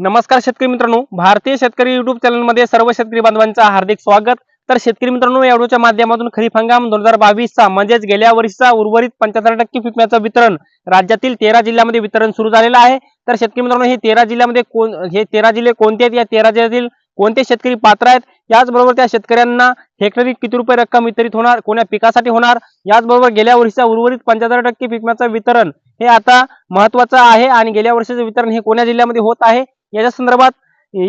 नमस्कार शेतकरी मित्रांनो भारतीय शेतकरी युट्यूब चॅनलमध्ये सर्व शेतकरी बांधवांचं हार्दिक स्वागत. तर शेतकरी मित्रांनो या व्हिडिओच्या माध्यमातून खरीप हंगाम दोन हजार बावीसचा म्हणजेच गेल्या वर्षीचा उर्वरित पंच्याहत्तर टक्के पिकण्याचं वितरण राज्यातील तेरा जिल्ह्यामध्ये वितरण सुरू झालेलं आहे. तर शेतकरी मित्रांनो हे तेरा जिल्ह्यामध्ये कोण हे तेरा जिल्हे कोणते आहेत? या तेरा जिल्ह्यातील कोणते शेतकरी पात्र आहेत? याचबरोबर त्या शेतकऱ्यांना हेक्टरी किती रुपये रक्कम वितरित होणार? कोण्या पिकासाठी होणार? याचबरोबर गेल्या वर्षीचा उर्वरित पंच्याहत्तर टक्के पिकण्याचं वितरण हे आता महत्वाचं आहे आणि गेल्या वर्षीचं वितरण हे कोण्या जिल्ह्यामध्ये होत आहे? याच्या संदर्भात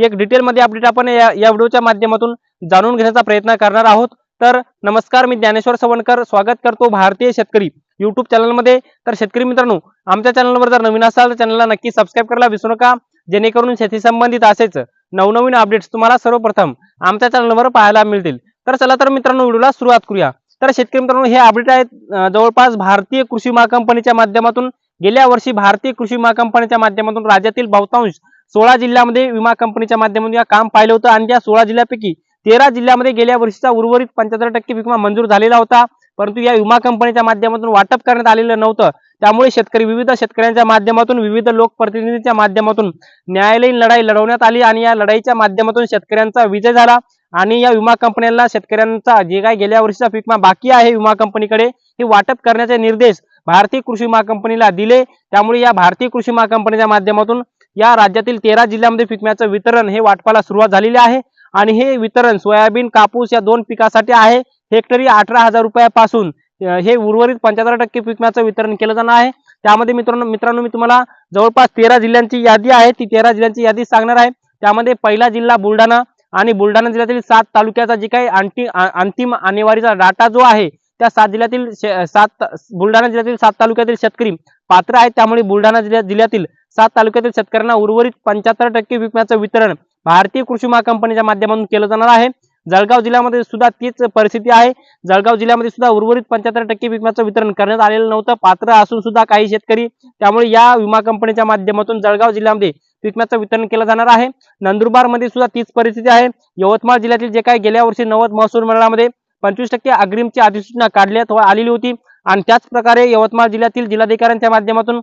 एक डिटेलमध्ये अपडेट आपण या या व्हिडिओच्या माध्यमातून जाणून घेण्याचा प्रयत्न करणार आहोत. तर नमस्कार मी ज्ञानेश्वर सवणकर स्वागत करतो भारतीय शेतकरी युट्यूब चॅनलमध्ये तर शेतकरी मित्रांनो आमच्या चॅनलवर जर नवीन असाल तर चॅनलला नक्की सबस्क्राईब करायला विसरू नका. जेणेकरून शेती संबंधित असेच नवनवीन अपडेट्स तुम्हाला सर्वप्रथम आमच्या चॅनलवर पाहायला मिळतील. तर चला तर मित्रांनो व्हिडिओला सुरुवात करूया. तर शेतकरी मित्रांनो हे अपडेट आहेत जवळपास भारतीय कृषी महाकंपनीच्या कंपनीच्या माध्यमातून. गेल्या वर्षी भारतीय कृषी महाकंपनीच्या कंपनीच्या माध्यमातून राज्यातील बहुतांश सोळा जिल्ह्यामध्ये विमा कंपनीच्या माध्यमातून या काम पाहिलं होतं. आणि त्या सोळा जिल्ह्यापैकी तेरा जिल्ह्यामध्ये गेल्या वर्षीचा उर्वरित पंच्याहत्तर टक्के विमा मंजूर झालेला होता. परंतु या विमा कंपनीच्या माध्यमातून वाटप करण्यात आलेलं नव्हतं. त्यामुळे शेतकरी विविध शेतकऱ्यांच्या माध्यमातून विविध लोकप्रतिनिधींच्या माध्यमातून न्यायालयीन लढाई लढवण्यात आली आणि या लढाईच्या माध्यमातून शेतकऱ्यांचा विजय झाला. आणि या विमा कंपन्यांना शेतकऱ्यांचा जे काही गेल्या वर्षीचा विमा बाकी आहे विमा कंपनीकडे हे वाटप करण्याचे निर्देश भारतीय कृषी विमा कंपनीला दिले. त्यामुळे या भारतीय कृषी विमा कंपनीच्या माध्यमातून या राज्यातील तेरा जिल्ह्यामध्ये पिकण्याचं वितरण हे वाटपाला सुरुवात झालेली आहे. आणि हे वितरण सोयाबीन कापूस या दोन पिकासाठी आहे. हेक्टरी अठरा हजार रुपयापासून हे उर्वरित पंच्याहत्तर टक्के पिकण्याचं वितरण केलं जाणार आहे. त्यामध्ये मित्रांनो मित्रांनो मी तुम्हाला जवळपास तेरा जिल्ह्यांची यादी आहे. ती तेरा जिल्ह्यांची यादी सांगणार आहे. त्यामध्ये पहिला जिल्हा बुलढाणा आणि बुलढाणा जिल्ह्यातील सात तालुक्याचा जे काही अंति अंतिम आणेवारीचा डाटा जो आहे त्या सात जिल्ह्यातील शे- सात बुलढाणा जिल्ह्यातील सात तालुक्यातील शेतकरी पात्र आहेत. त्यामुळे बुलढाणा जिल्ह्यात जिल्ह्यातील सात तालुक्यातील शेतकऱ्यांना उर्वरित पंच्याहत्तर टक्के विकण्याचं वितरण भारतीय कृषी विमा कंपनीच्या माध्यमातून केलं जाणार आहे. जळगाव जिल्ह्यामध्ये सुद्धा तीच परिस्थिती आहे. जळगाव जिल्ह्यामध्ये सुद्धा उर्वरित पंच्याहत्तर टक्के विम्याचं वितरण करण्यात आलेलं नव्हतं. पात्र असून सुद्धा काही शेतकरी त्यामुळे या विमा कंपनीच्या माध्यमातून जळगाव जिल्ह्यामध्ये विम्याचं वितरण केलं जाणार आहे. नंदुरबारमध्ये सुद्धा तीच परिस्थिती आहे. यवतमाळ जिल्ह्यातील जे काही गेल्या वर्षी नवद महसूल मंडळामध्ये पंचवीस टक्के अग्रिमची अधिसूचना काढण्यात आलेली होती. आणि त्याच प्रकारे यवतमाळ जिल्ह्यातील जिल्हाधिकाऱ्यांच्या माध्यमातून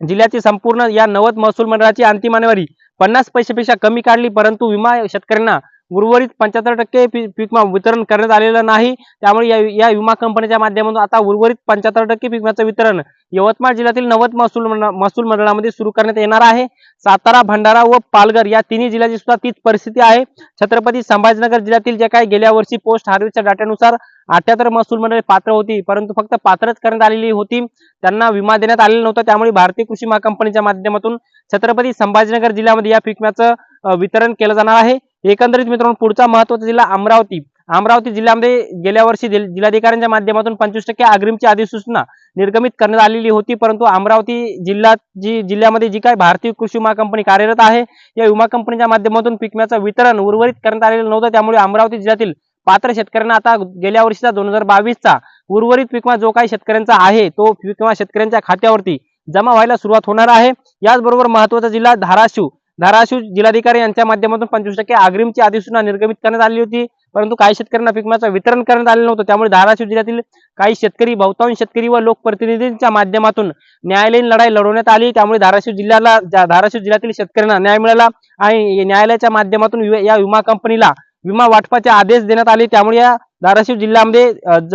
जिल्ह्याची संपूर्ण या नवद महसूल मंडळाची अंतिम आणेवारी पन्नास पैशापेक्षा कमी काढली परंतु विमा शेतकऱ्यांना उर्वरित पंच्याहत्तर टक्के पी- पीक वितरण करण्यात आलेलं नाही. त्यामुळे या या विमा कंपनीच्या माध्यमातून आता उर्वरित पंच्याहत्तर टक्के पीक विम्याचं वितरण यवतमाळ जिल्ह्यातील नवद महसूल महसूल मंडळामध्ये सुरू करण्यात येणार आहे. सातारा भंडारा व पालघर या तिन्ही जिल्ह्याची सुद्धा तीच परिस्थिती आहे. छत्रपती संभाजीनगर जिल्ह्यातील जे काही गेल्या वर्षी पोस्ट हार्वेस्टच्या डाट्यानुसार अठ्याहत्तर महसूल मंडळे पात्र होती परंतु फक्त पात्रच करण्यात आलेली होती. त्यांना विमा देण्यात आलेला नव्हता त्यामुळे भारतीय कृषी महाकंपनीच्या कंपनीच्या माध्यमातून छत्रपती संभाजीनगर जिल्ह्यामध्ये या पीक वितरण केलं जाणार आहे. एकंदरीत मित्रांनो पुढचा महत्त्वाचा जिल्हा अमरावती. अमरावती जिल्ह्यामध्ये गेल्या वर्षी जिल्हाधिकाऱ्यांच्या माध्यमातून पंचवीस टक्के अग्रिमची अधिसूचना निर्गमित करण्यात आलेली होती परंतु अमरावती जिल्ह्यात जी जिल्ह्यामध्ये जी काय भारतीय कृषी विमा कंपनी कार्यरत आहे या विमा कंपनीच्या माध्यमातून पीक विम्याचं वितरण उर्वरित करण्यात आलेलं नव्हतं. त्यामुळे अमरावती जिल्ह्यातील पात्र शेतकऱ्यांना आता गेल्या वर्षीचा दोन हजार बावीसचा उर्वरित पीक जो काही शेतकऱ्यांचा आहे तो पीक विमा शेतकऱ्यांच्या खात्यावरती जमा व्हायला सुरुवात होणार आहे. याचबरोबर महत्त्वाचा जिल्हा धाराशिव. धाराशिव जिल्हाधिकारी यांच्या माध्यमातून पंचवीस टक्के अग्रिमची अधिसूचना निर्गमित करण्यात आली होती. परंतु काही शेतकऱ्यांना पिकमाचं वितरण करण्यात आलेलं नव्हतं. त्यामुळे धाराशिव जिल्ह्यातील काही शेतकरी बहुतांश शेतकरी व लोकप्रतिनिधींच्या माध्यमातून न्यायालयीन लढाई लढवण्यात आली. त्यामुळे धाराशिव जिल्ह्याला धाराशिव जिल्ह्यातील शेतकऱ्यांना न्याय मिळाला आणि न्यायालयाच्या माध्यमातून या विमा कंपनीला विमा वाटपाचे आदेश देण्यात आले. त्यामुळे या धाराशिव जिल्ह्यामध्ये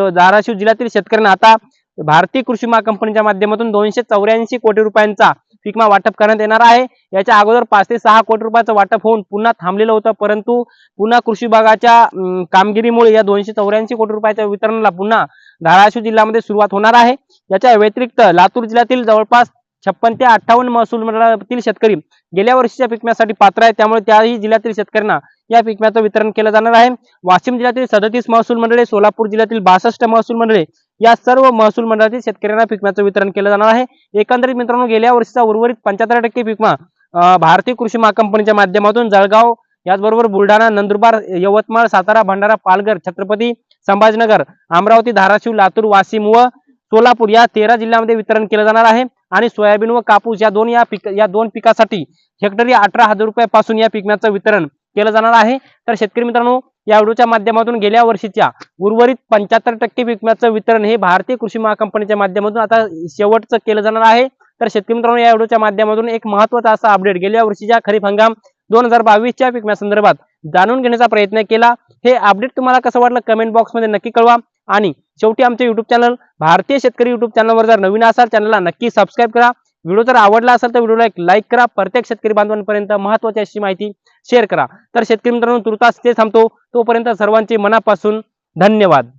धाराशिव जिल्ह्यातील शेतकऱ्यांना आता भारतीय कृषी विमा कंपनीच्या माध्यमातून दोनशे चौऱ्याऐंशी कोटी रुपयांचा पीक वाटप करण्यात येणार आहे. याच्या अगोदर पाच ते सहा कोटी रुपयाचं वाटप होऊन पुन्हा थांबलेलं होतं. परंतु पुन्हा कृषी विभागाच्या कामगिरीमुळे या दोनशे चौऱ्याऐंशी कोटी रुपयाच्या वितरणाला पुन्हा धाराशिव जिल्ह्यामध्ये सुरुवात होणार आहे. याच्या व्यतिरिक्त लातूर जिल्ह्यातील जवळपास छप्पन ते अठ्ठावन्न महसूल मंडळातील शेतकरी गेल्या वर्षीच्या पिकम्यासाठी पात्र आहे त्यामुळे त्याही जिल्ह्यातील शेतकऱ्यांना या पिकम्याचं वितरण केलं जाणार आहे. वाशिम जिल्ह्यातील सदतीस महसूल मंडळे सोलापूर जिल्ह्यातील बासष्ट महसूल मंडळे या सर्व महसूल मंडळातील शेतकऱ्यांना पिकम्याचं वितरण केलं जाणार आहे. एकंदरीत मित्रांनो गेल्या वर्षीचा उर्वरित पंच्याहत्तर टक्के पिकमा भारतीय कृषी महाकंपनीच्या कंपनीच्या माध्यमातून जळगाव याचबरोबर बुलढाणा नंदुरबार यवतमाळ सातारा भंडारा पालघर छत्रपती संभाजीनगर अमरावती धाराशिव लातूर वाशिम व सोलापूर या तेरा जिल्ह्यामध्ये वितरण केलं जाणार आहे. आणि सोयाबीन व कापूस या दोन या पिक या दोन पिकासाठी हेक्टरी अठरा हजार रुपयापासून या पिकण्याचं वितरण केलं जाणार आहे. तर शेतकरी मित्रांनो या व्हिडिओच्या माध्यमातून गेल्या वर्षीच्या उर्वरित पंच्याहत्तर टक्के विकम्याचं वितरण हे भारतीय कृषी महाकंपनीच्या माध्यमातून आता शेवटचं केलं जाणार आहे. तर शेतकरी मित्रांनो या व्हिडिओच्या माध्यमातून एक महत्त्वाचा असा अपडेट गेल्या वर्षीच्या खरीप हंगाम दोन हजार बावीसच्या विकम्यासंदर्भात जाणून घेण्याचा प्रयत्न केला. हे अपडेट तुम्हाला कसं वाटलं कमेंट बॉक्समध्ये नक्की कळवा. आणि शेवटी आमचे युट्यूब चॅनल भारतीय शेतकरी युट्यूब चॅनलवर जर नवीन असाल चॅनलला नक्की सबस्क्राईब करा. व्हिडिओ जर आवडला असेल तर व्हिडिओला एक लाईक करा. प्रत्येक शेतकरी बांधवांपर्यंत महत्वाची अशी माहिती शेअर करा. तर शेतकरी मित्रांनो तुर्तास ते थांबतो. तोपर्यंत सर्वांचे मनापासून धन्यवाद.